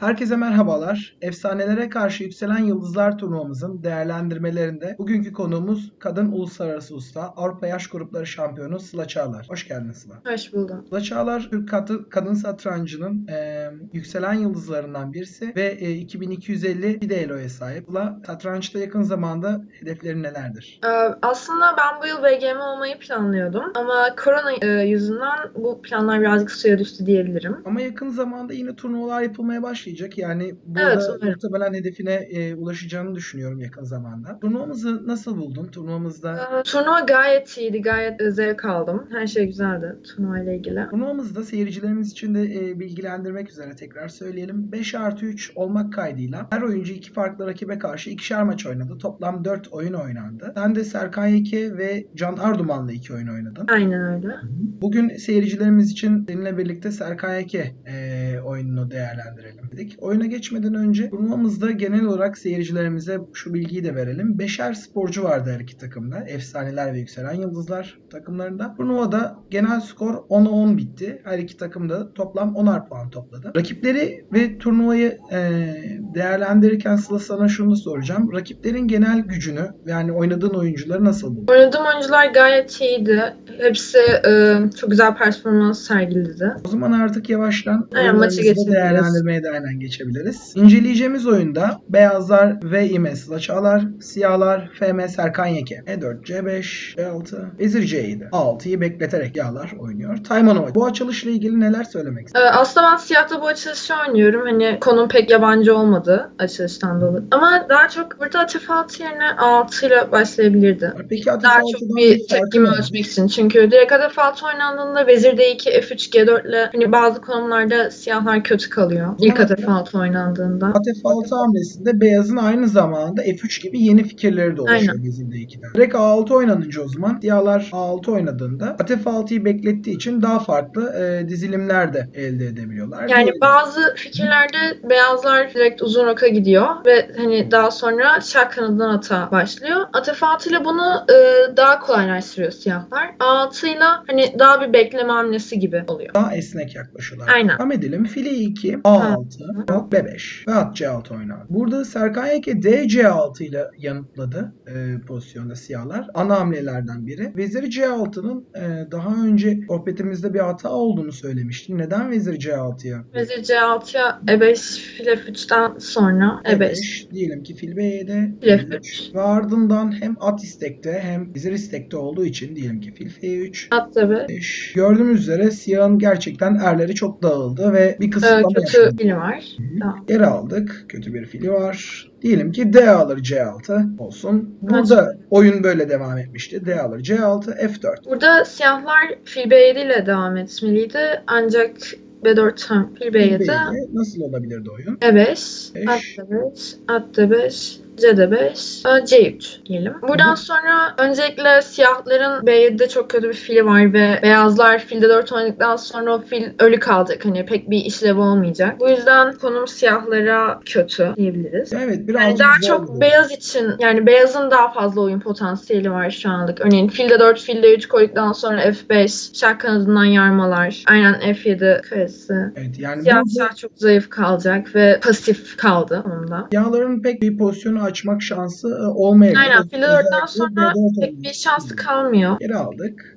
Herkese merhabalar. Efsanelere karşı yükselen yıldızlar turnuvamızın değerlendirmelerinde bugünkü konuğumuz kadın uluslararası usta Avrupa Yaş Grupları Şampiyonu Sıla Çağlar. Hoş geldin Sıla. Hoş buldum. Sıla Çağlar Türk katı- kadın satrancının e, yükselen yıldızlarından birisi ve e, 2250 FIDE Elo'ya sahip. Sıla satrançta yakın zamanda hedefleri nelerdir? Ee, aslında ben bu yıl VGM olmayı planlıyordum ama korona e, yüzünden bu planlar birazcık suya düştü diyebilirim. Ama yakın zamanda yine turnuvalar yapılmaya başlayacak. Yani burada Evet, umarım. muhtemelen hedefine e, ulaşacağını düşünüyorum yakın zamanda. Turnuvamızı nasıl buldun? Turnuvamızda Ee, turnuva gayet iyiydi, gayet e, zevk aldım. Her şey güzeldi turnuva ile ilgili. Turnuvamızda seyircilerimiz için de e, bilgilendirmek üzere tekrar söyleyelim. 5 artı 3 olmak kaydıyla her oyuncu iki farklı rakibe karşı ikişer maç oynadı. Toplam 4 oyun oynandı. Sen de Serkan Yeke ve Can Arduman'la iki oyun oynadın. Aynen öyle. Bugün seyircilerimiz için seninle birlikte Serkan Yeke e, oyununu değerlendirelim dedik. Oyuna geçmeden önce turnuvamızda genel olarak seyircilerimize şu bilgiyi de verelim. Beşer sporcu vardı her iki takımda. Efsaneler ve Yükselen Yıldızlar takımlarında. Turnuvada genel skor 10'a 10 bitti. Her iki takım da toplam 10'ar puan topladı. Rakipleri ve turnuvayı e, değerlendirirken Sıla sana şunu soracağım. Rakiplerin genel gücünü yani oynadığın oyuncuları nasıl buldun? Oynadığım oyuncular gayet iyiydi. Hepsi e, çok güzel performans sergiledi. O zaman artık yavaştan Aynen, maçı değerlendirmeye de aynen geçebiliriz. İnceleyeceğimiz oyunda beyazlar V İme Sıla Çağlar, siyahlar FM Serkan Yeke. E4, C5, C6, Vezir C7. A6'yı bekleterek yağlar oynuyor. Taymanova. Bu açılışla ilgili neler söylemek Ee, aslında ben siyahta bu açılışı oynuyorum. Hani konum pek yabancı olmadı açılıştan dolayı. Ama daha çok burada atıf altı yerine 6 ile başlayabilirdi. Peki Atif Daha çok bir tepkimi ölçmek için. Çünkü direkt atıf altı oynandığında vezir D2, F3, G4 ile hani bazı konumlarda siyahlar kötü kalıyor. İlk Evet. atıf altı oynandığında. Atif Altı hamlesinde beyazın aynı zamanda F3 gibi yeni fikirleri de oluşuyor Aynen. Vezir'de 2'den. Direkt A6 oynanınca o zaman siyahlar A6 oynadığında Atif 6'yı beklettiği için daha farklı e, dizilimler de elde edebiliyorlar. Yani Diyelim. bazı fikirlerde beyazlar direkt uzun roka gidiyor ve hani daha sonra şah kanadından ata başlıyor. İle bunu e, daha kolaylaştırıyor siyahlar. A6 ile hani daha bir bekleme hamlesi gibi oluyor. daha esnek yaklaşıyorlar. Aynen. Devam edelim. File 2, A6, yok B5 ve at C6 oynar. Burada Serkan Yeke D C6 ile yanıtladı e, pozisyonda siyahlar. Ana hamlelerden biri. Vezir C6'nın e, daha önce sohbetimizde bir hata olduğunu söylemiştin. Neden Vezir C6'ya? Vezir C6'ya E5 fil F3'ten sonra E E5. Diyelim ki fil B7, Fil fil F3. F3. Ve ardından hem at istekte hem vezir istekte olduğu için diyelim ki fil F3, At tabi. 5. Gördüğümüz üzere siyahın gerçekten erleri çok dağıldı ve bir Ee, kısıtlama kötü yaşadı. fili var. Tamam. Geri aldık. Kötü bir fili var. Diyelim ki D alır C6 olsun. Burada oyun böyle devam etmişti. D alır C6, F4. Burada siyahlar fil B7 ile devam etmeliydi. Ancak B4 hem fil B7. B7 nasıl olabilirdi oyun? E5, Beş. at D5, at D5, C D5, C3 diyelim. Buradan sonra öncelikle siyahların B7'de çok kötü bir fili var ve beyazlar fil D4 oynadıktan sonra o fil ölü kalacak. Hani pek bir işlevi olmayacak. Bu yüzden konum siyahlara kötü diyebiliriz. Evet biraz Yani daha çok bir- beyaz için yani beyazın daha fazla oyun potansiyeli var şu anlık. Örneğin fil D4, fil D3 koyduktan sonra F5, şah kanadından yarmalar, aynen F7 karesi. Evet yani Siyah burada şah çok zayıf kalacak ve pasif kaldı onunla. siyahların pek bir pozisyonu açmak şansı e, olmayabilir. Aynen fil D4'ten Özellikle sonra B4 pek bir şansı kalmıyor. Geri aldık.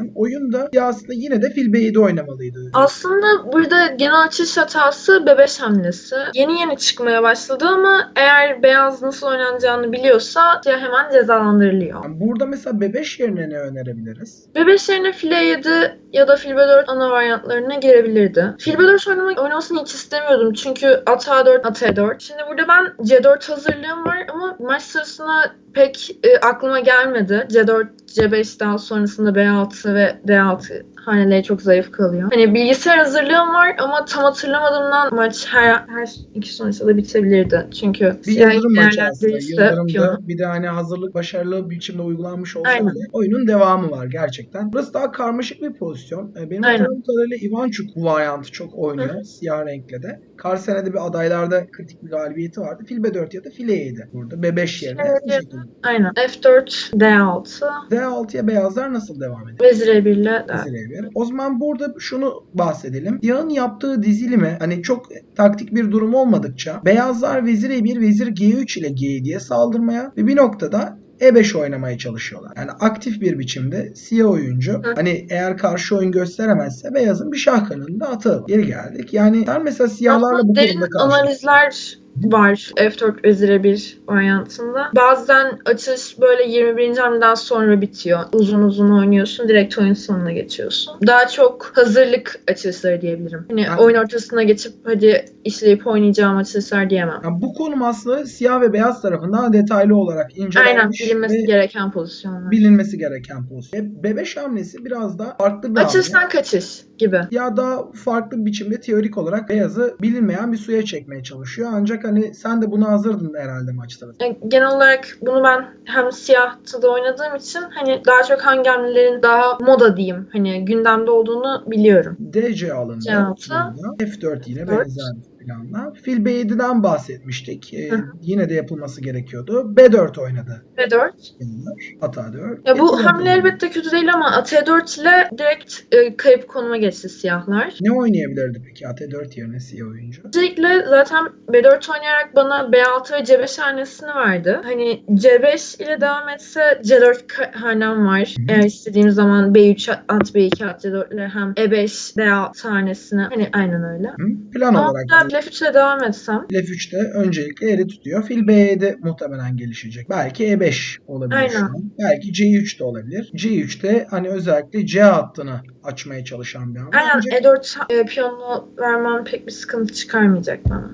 Yani oyunda aslında yine de fil B7 oynamalıydı. Aslında burada genel açılış hatası B5 hamlesi. Yeni yeni çıkmaya başladı ama eğer beyaz nasıl oynanacağını biliyorsa siyah hemen cezalandırılıyor. Yani burada mesela B5 yerine ne önerebiliriz? B5 yerine file 7 ya da fil B4 ana varyantlarına girebilirdi. Fil B4 oynamak, oynamasını hiç istemiyordum çünkü at A4, at E4. Şimdi burada ben C4 hazırlığım var ama maç sırasında pek e, aklıma gelmedi. C4, C5'ten sonrasında B6 ve D6 haneleri çok zayıf kalıyor. Hani bilgisayar hazırlığım var ama tam hatırlamadığımdan maç her, her iki sonuçta da bitebilirdi. Çünkü Bir yıldırım maçı aslında. Yıldırımda bir de hani hazırlık başarılı bir biçimde uygulanmış olsa Aynen. bile oyunun devamı var gerçekten. Burası daha karmaşık bir pozisyon. Ee, Benim hatırladığım kadarıyla Ivanchuk bu varyantı çok oynuyor. Siyah renkle de. Kar senede bir adaylarda kritik bir galibiyeti vardı. Fil B4 ya da file 7 burada. B5 yerine. Evet. Aynen. F4, D6, D6'ya beyazlar nasıl devam ediyor? Vezir E1 ile Vezir E1. Olabilir. O zaman burada şunu bahsedelim. Siyahın yaptığı dizilimi hani çok taktik bir durum olmadıkça beyazlar vezir e1, vezir g3 ile g7'ye saldırmaya ve bir noktada E5 oynamaya çalışıyorlar. Yani aktif bir biçimde siyah oyuncu Hı. hani eğer karşı oyun gösteremezse beyazın bir şah kanalında atalım. Geri geldik. Yani sen mesela siyahlarla Aslında bu konuda karşı. analizler var F4 vezire 1 varyantında. Bazen açılış böyle 21. hamleden sonra bitiyor. Uzun uzun oynuyorsun. Direkt oyun sonuna geçiyorsun. Daha çok hazırlık açılışları diyebilirim. Hani Ben- oyun ortasına geçip hadi işleyip oynayacağım açılışlar diyemem. Yani bu konum aslında siyah ve beyaz tarafından detaylı olarak incelenmiş Aynen bilinmesi gereken pozisyonlar. bilinmesi gereken pozisyon. Bebeş hamlesi biraz da farklı bir Açılıştan hamle. kaçış gibi. Ya daha farklı biçimde teorik olarak beyazı bilinmeyen bir suya çekmeye çalışıyor. Ancak hani sen de buna hazırdın herhalde maçta. Yani genel olarak bunu ben hem siyahta da oynadığım için hani daha çok hangi hamlelerin daha moda diyeyim hani gündemde olduğunu biliyorum. DC alındı. C6. burada. F4 yine benzer planla. Fil B7'den bahsetmiştik. E, Hı hı. yine de yapılması gerekiyordu. B4 oynadı. B4. Bunlar. Ata 4. Ya bu F4 hamle elbette kötü değil ama AT4 ile direkt e, kayıp konuma geçti siyahlar. Ne oynayabilirdi peki At4 yerine siyah oyuncu? Öncelikle zaten B4 oynayarak bana B6 ve C5 hanesini verdi. Hani C5 ile devam etse C4 ka- hanem var. Eğer istediğim zaman B3 at B2 at C4 ile hem E E5 D6 hanesini hani aynen öyle. Hı? Plan Ama olarak F3 ile devam etsem F3'te öncelikle eri tutuyor. Fil B7 muhtemelen gelişecek. Belki E5 olabilir Aynen. şu an. Belki C3 de olabilir. C3'te hani özellikle C hattını açmaya çalışan bir hamle. Aynen Ancak- E4 e, piyonunu vermem pek bir sıkıntı çıkarmayacak bana.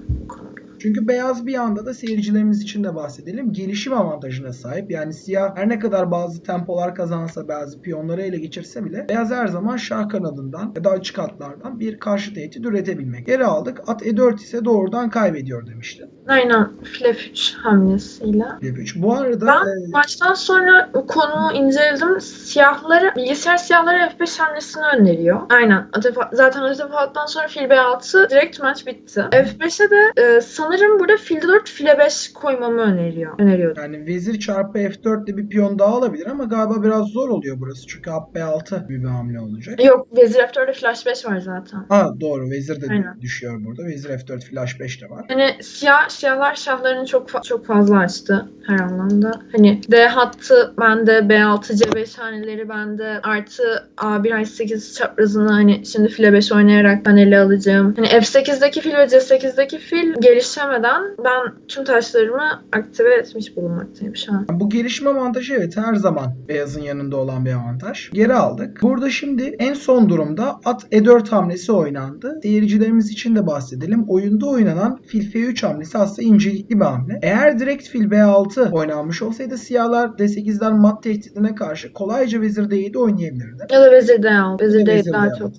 Çünkü beyaz bir anda da seyircilerimiz için de bahsedelim. Gelişim avantajına sahip. Yani siyah her ne kadar bazı tempolar kazansa bazı piyonları ele geçirse bile beyaz her zaman şah kanadından ya da açık hatlardan bir karşı tehdit üretebilmek. Geri aldık. At E4 ise doğrudan kaybediyor demişti. Aynen fil F3 hamlesiyle. F3. Bu arada Ben e, maçtan sonra bu konuyu inceledim. Siyahları, bilgisayar siyahları F5 hamlesini öneriyor. Aynen. Atefa, zaten sonra fil B6 direkt maç bitti. F5'e de e, sanırım burada fil 4 file 5 koymamı öneriyor. Öneriyordu. Yani vezir çarpı F4 ile bir piyon daha alabilir ama galiba biraz zor oluyor burası. Çünkü at B6 gibi bir hamle olacak. Yok vezir F4'de flash 5 var zaten. Ha doğru vezir de Aynen. düşüyor burada. Vezir F4 flash 5 de var. Hani siyah siyahlar şahlarını çok fa- çok fazla açtı her anlamda. Hani D hattı bende, B6 C5 haneleri bende, artı A1 H8 çaprazını hani şimdi file 5 oynayarak ben ele alacağım. Hani F8'deki fil ve C8'deki fil gelişemeden ben tüm taşlarımı aktive etmiş bulunmaktayım şu an. Bu gelişim avantajı evet her zaman beyazın yanında olan bir avantaj. Geri aldık. Burada şimdi en son durumda at E4 hamlesi oynandı. Seyircilerimiz için de bahsedelim. Oyunda oynanan fil F3 hamlesi aslında incelikli bir hamle. Eğer direkt fil B6 oynanmış olsaydı siyahlar D8'den mat tehdidine karşı kolayca vezir D7 oynayabilirdi. Ya da vezir D6. Vezir D7 Vezir daha D6. çok.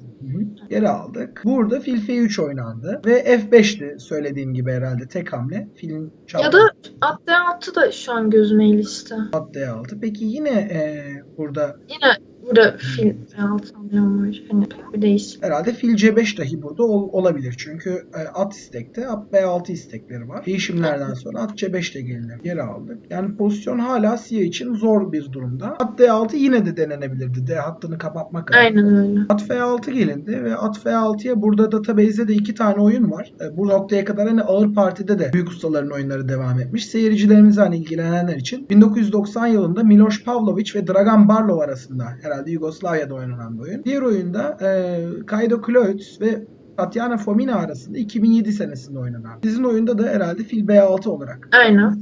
Geri aldık. Burada fil F3 oynandı ve F5'ti söylediğim gibi herhalde tek hamle. Filin Ya da at D6 da şu an gözüme ilişti. at D6. Peki yine e, burada Yine burada fil B6 hamlem var. Hani pek bir değişik. Herhalde fil C5 dahi burada ol- olabilir. Çünkü e, at istekte at B6 istekleri var. Değişimlerden sonra at C5 de gelinir. Geri aldık. Yani pozisyon hala siyah için zor bir durumda. At D6 yine de denenebilirdi. D hattını kapatmak adına. Aynen öyle. At F6 gelindi ve at F6'ya burada database'de de iki tane oyun var. E, Bu noktaya kadar hani ağır partide de büyük ustaların oyunları devam etmiş. Seyircilerimiz hani ilgilenenler için 1990 yılında Miloš Pavlović ve Dragan Barlov arasında herhalde Yugoslavya'da oynanan bir oyun. Diğer oyunda e, Kaido Kloic ve Tatiana Fomina arasında 2007 senesinde oynanan. Sizin oyunda da herhalde fil B6 olarak. Aynen.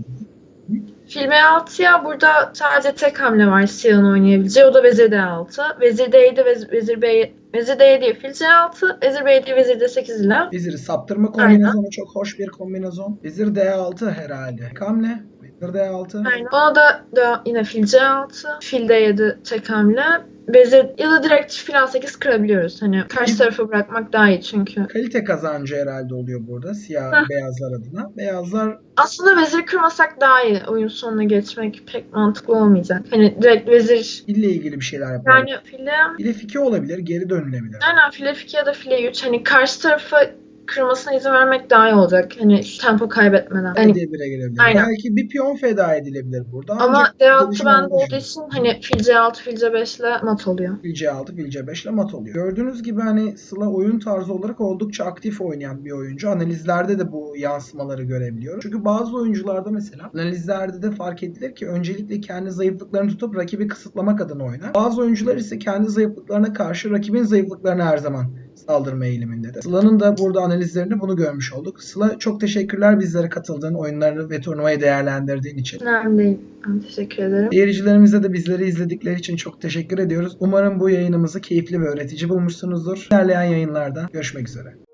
Fil B6'ya burada sadece tek hamle var siyahın oynayabileceği. O da vezir D6. Vezir D7, vez- vezir B Vezir D7, fil C6, vezir B7, vezir D8 ile. Veziri saptırma kombinasyonu çok hoş bir kombinasyon. Vezir D6 herhalde. Hamle. Vezir D6. Aynen. Ona da, da yine fil C6, fil D7 tek hamle. Vezir ya da direkt fil A8 kırabiliyoruz. Hani karşı tarafı bırakmak daha iyi çünkü. kalite kazancı herhalde oluyor burada siyah beyazlar adına. Beyazlar Aslında vezir kırmasak daha iyi. Oyun sonuna geçmek pek mantıklı olmayacak. Hani direkt vezir ille ilgili bir şeyler yapıyor. yani file File fike olabilir, geri dönülebilir. Aynen file F2 ya da file 3 hani karşı tarafı kırmasına izin vermek daha iyi olacak. Hani tempo kaybetmeden. Diye bire girebilir. Aynen. Belki bir piyon feda edilebilir burada. ama Ancak D6 gelişim bende olduğu için hani fil C6, fil C5 ile mat oluyor. Fil C6, fil C5 ile mat oluyor. Gördüğünüz gibi hani Sıla oyun tarzı olarak oldukça aktif oynayan bir oyuncu. Analizlerde de bu yansımaları görebiliyoruz. Çünkü bazı oyuncularda mesela analizlerde de fark edilir ki öncelikle kendi zayıflıklarını tutup rakibi kısıtlamak adına oynar. Bazı oyuncular ise kendi zayıflıklarına karşı rakibin zayıflıklarına her zaman saldırma eğilimindedir. Sıla'nın da burada analizlerinde bunu görmüş olduk. Sıla çok teşekkürler bizlere katıldığın, oyunları ve turnuvayı değerlendirdiğin için. Önemli değil. Teşekkür ederim. Seyircilerimize de bizleri izledikleri için çok teşekkür ediyoruz. Umarım bu yayınımızı keyifli ve öğretici bulmuşsunuzdur. İlerleyen yayınlarda görüşmek üzere.